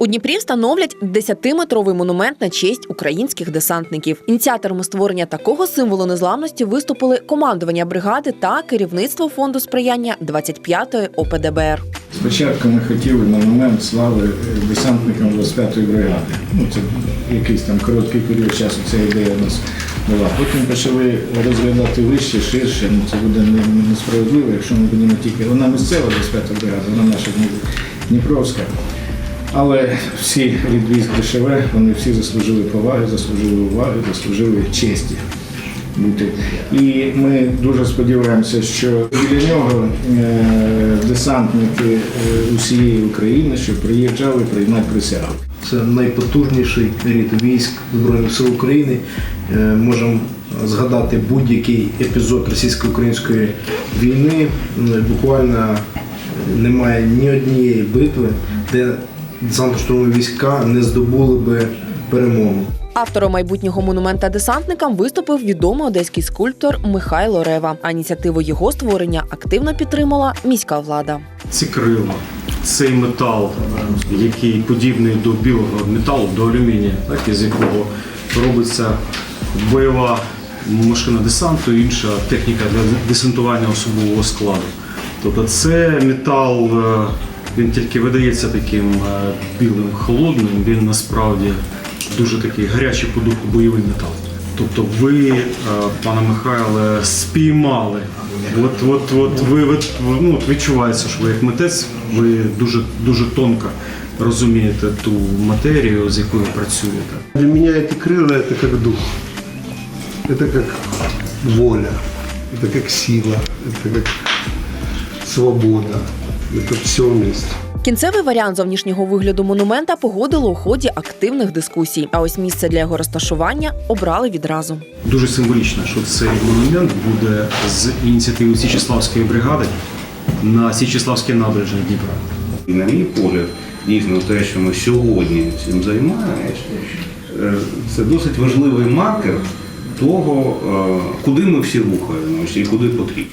У Дніпрі встановлять 10-метровий монумент на честь українських десантників. Ініціаторами створення такого символу незламності виступили командування бригади та керівництво фонду сприяння 25-ї ОПДБР. Спочатку ми хотіли монумент слави е, десантникам 25-ї бригади. Ну, це якийсь там короткий період часу ця ідея у нас була. Потім почали розглядати вище, ширше. Ну, це буде несправедливо, якщо ми будемо тільки. Вона місцева 25-та бригада, вона наша Дніпровська. Але всі від військ ДШВ, вони всі заслужили поваги, заслужили уваги, заслужили честі бути. І ми дуже сподіваємося, що біля нього е, десантники е, усієї України, що приїжджали приймати присягу. Це найпотужніший рід військ Збройних сил України. Е, Можемо згадати будь-який епізод російсько-української війни. Буквально немає ні однієї битви, де десантно-штурмові війська не здобули би перемогу. Автором майбутнього монумента десантникам виступив відомий одеський скульптор Михайло Рева. А ініціативу його створення активно підтримала міська влада. ці крила, цей метал, який подібний до білого металу, до алюмінія, так, із якого робиться бойова машина десанту, інша техніка для десантування особового складу. Тобто це метал, е, він тільки видається таким е, білим холодним, він насправді дуже такий гарячий по духу бойовий метал. Тобто ви, е, пане Михайле, спіймали. От, от, от ви, ви ну, от відчувається, що ви як митець, ви дуже, дуже тонко розумієте ту матерію, з якою працюєте. Для меня эти крылья это как дух, это как воля, это как сила, это как свобода, это. Кінцевий варіант зовнішнього вигляду монумента погодило у ході активних дискусій. А ось місце для його розташування обрали відразу. Дуже символічно, що цей монумент буде з ініціативи Січеславської бригади на Січеславській набережні Дніпра. І на мій погляд, дійсно те, що ми сьогодні цим займаємося, е, це досить важливий маркер того, е, куди ми всі рухаємося і куди потрібно.